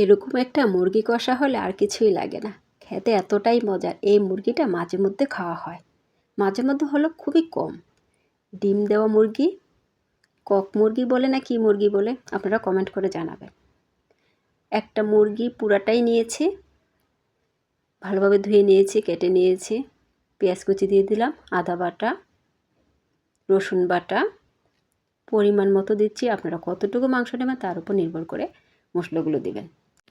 এরকম একটা মুরগি কষা হলে আর কিছুই লাগে না। খেতে এতটাই মজার। এই মুরগিটা মাঝে মধ্যে খাওয়া হয়। মাঝে মধ্যে হলো খুবই কম। ডিম দেওয়া মুরগি, কক মুরগি বলে না কি মুরগি বলে, আপনারা কমেন্ট করে জানাবেন। একটা মুরগি পুরাটাই নিয়েছি, ভালোভাবে ধুয়ে নিয়েছি, কেটে নিয়েছি, পেঁয়াজ কুচি দিয়ে দিলাম, আদা বাটা, রসুন বাটা, পরিমাণ মতো দিচ্ছি। আপনারা কতটুকু মাংস নেবেন তার উপর নির্ভর করে মশলাগুলো দিবেন।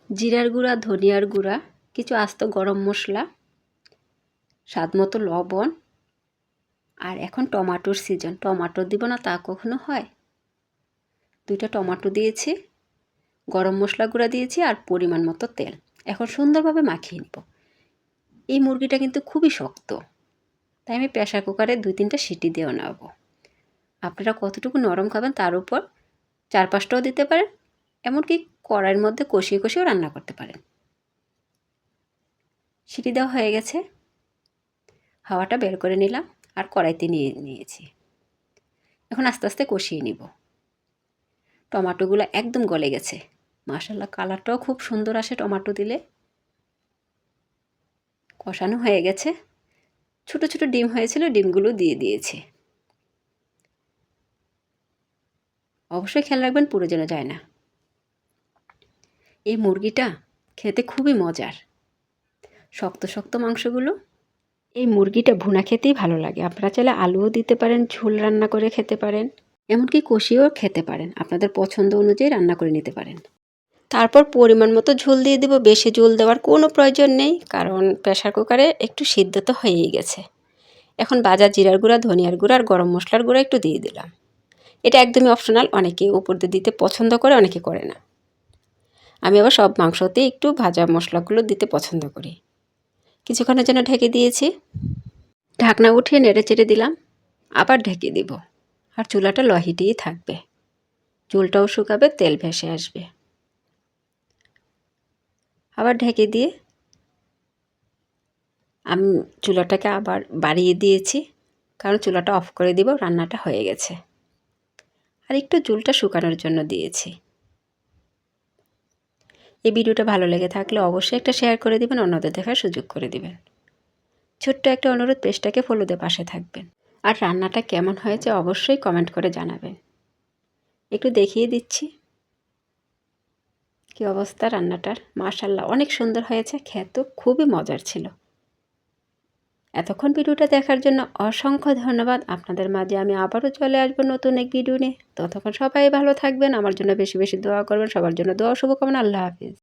জিরার গুঁড়া, ধনিয়ার গুঁড়া, কিছু আস্ত গরম মশলা, স্বাদ মতো লবণ, আর এখন টমাটোর সিজন টমাটো দিব না, তা কখনো হয়? দুইটা টমাটো দিয়েছি, গরম মশলা গুঁড়া দিয়েছি আর পরিমাণ মতো তেল। এখন সুন্দরভাবে মাখিয়ে নিব। এই মুরগিটা কিন্তু খুবই শক্ত। তাই আমি প্রেশার কুকারে দুই তিনটা সিটি দিয়েও নেব। আপনারা কতটুকু নরম খাবেন তার উপর চার পাঁচটাও দিতে পারেন এমনকি কড়াইয়ের মধ্যে কষিয়ে কষিয়েও রান্না করতে পারেন সিটি দেওয়া হয়ে গেছে। হাওয়াটা বের করে নিলাম আর কড়াইতে নিয়ে নিয়েছি। এখন আস্তে আস্তে কষিয়ে নিব। টমাটোগুলো একদম গলে গেছে। মাসাল্লাহ কালারটাও খুব সুন্দর আসে টমাটো দিলে। কষানো হয়ে গেছে। ছোট ছোট ডিম হয়েছিল, ডিমগুলো দিয়ে দিয়েছি। অবশ্যই খেয়াল রাখবেন পুরো যেন যায় না। এই মুরগিটা খেতে খুবই মজার। শক্ত শক্ত মাংসগুলো, এই মুরগিটা ভুনা খেতেই ভালো লাগে। আপনারা চাইলে আলুও দিতে পারেন, ঝোল রান্না করে খেতে পারেন, এমনকি কষিয়েও খেতে পারেন। আপনাদের পছন্দ অনুযায়ী রান্না করে নিতে পারেন। তারপর পরিমাণ মতো ঝোল দিয়ে দেবো। বেশি ঝোল দেওয়ার কোনো প্রয়োজন নেই, কারণ প্রেশার কুকারে একটু সিদ্ধ তো হয়েই গেছে। এখন বাজার জিরার গুঁড়া, ধনিয়ার গুঁড়া আর গরম মশলার গুঁড়া একটু দিয়ে দিলাম। এটা একদমই অপশনাল অনেকে উপর দিয়ে দিতে পছন্দ করে, অনেকে করে না। আমি আবার সব মাংসতে একটু ভাজা মশলাগুলো দিতে পছন্দ করি। কিছুক্ষণের জন্য ঢেকে দিয়েছি। ঢাকনা উঠিয়ে নেড়ে চেড়ে দিলাম। আবার ঢেকে দিব। আর চুলাটা লহিটেই থাকবে। চুলটাও শুকাবে, তেল ভেসে আসবে। আবার ঢেকে দিয়ে আমি চুলাটাকে আবার বাড়িয়ে দিয়েছি। কারণ চুলাটা অফ করে দিব, রান্নাটা হয়ে গেছে। আর একটু চুলটা শুকানোর জন্য দিয়েছি। এই ভিডিওটা ভালো লেগে থাকলে অবশ্যই একটা শেয়ার করে দিবেন, অন্যদের দেখার সুযোগ করে দিবেন। ছোট্ট একটা অনুরোধ, পেজটাকে ফলো দিয়ে পাশে থাকবেন। আর রান্নাটা কেমন হয়েছে অবশ্যই কমেন্ট করে জানাবেন। একটু দেখিয়ে দিচ্ছি। কি অবস্থা রান্নাটার? মাশাল্লাহ অনেক সুন্দর হয়েছে খেতেও খুবই মজার ছিল। এতক্ষণ ভিডিওটা দেখার জন্য অসংখ্য ধন্যবাদ। আপনাদের মাঝে আমি আবারও চলে আসব নতুন এক ভিডিও নিয়ে। ততক্ষণ সবাই ভালো থাকবেন, আমার জন্য বেশি বেশি দোয়া করবেন, সবার জন্য দোয়া শুভকামনা, আল্লাহ হাফিজ।